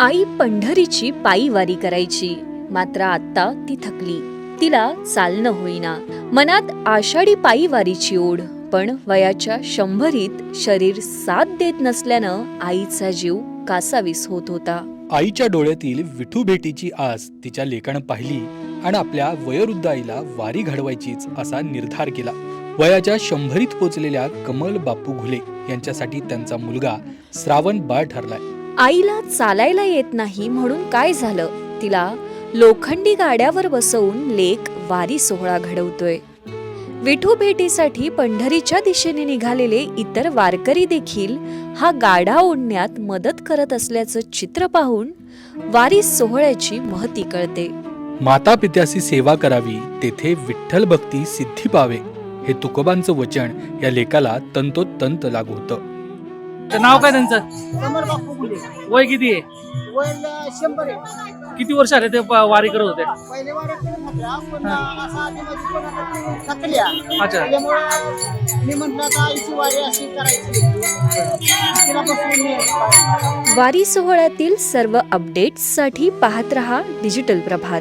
आई पंढरीची पायी वारी करायची. मात्र आता ती थकली. तिला चालणं होईना. मनात आषाढी पायी वारीची ओढ. पण वयाच्या शंभरीत शरीर साथ देत नसल्यानं आईचा जीव कासावीस होत होता. आईच्या डोळ्यातील विठू भेटीची आस तिच्या लेखन पाहिली आणि आपल्या वयोवृद्ध आईला वारी घडवायचीच असा निर्धार केला. वयाच्या शंभरीत पोचलेल्या कमल बापू घुले यांच्यासाठी त्यांचा मुलगा श्रावण बाळ ठरलाय. आईला चालायला येत नाही म्हणून काय झालं? तिला लोखंडी गाड्यावर बसवून लेक वारी सोहळा घडवतोय. विठू भेटीसाठी पंढरीच्या दिशेने निघालेले इतर वारकरी देखील हा गाडा ओढण्यात मदत करत असल्याचं चित्र पाहून वारी सोहळ्याची महती कळते. माता पित्याची सेवा करावी तेथे विठ्ठल भक्ती सिद्धी पावे हे तुकोबांचं वचन या लेखाला तंतोतंत लागू होतं. तर नाव काय त्यांचं? कमर बापू गुले वय किती आहे? वय शंभर आहे. किती वर्ष आले ते प- वारी करत होते? पहिले वारे करत होत्या पण असा आधी माझी कोणाला थकल्या अच्छा. त्याच्यामुळे मी म्हटलं आता आईची वारी अशी करायची. तिलापासून मी वारी सोहळ्यातील सर्व अपडेट्ससाठी पाहत रहा डिजिटल प्रभात.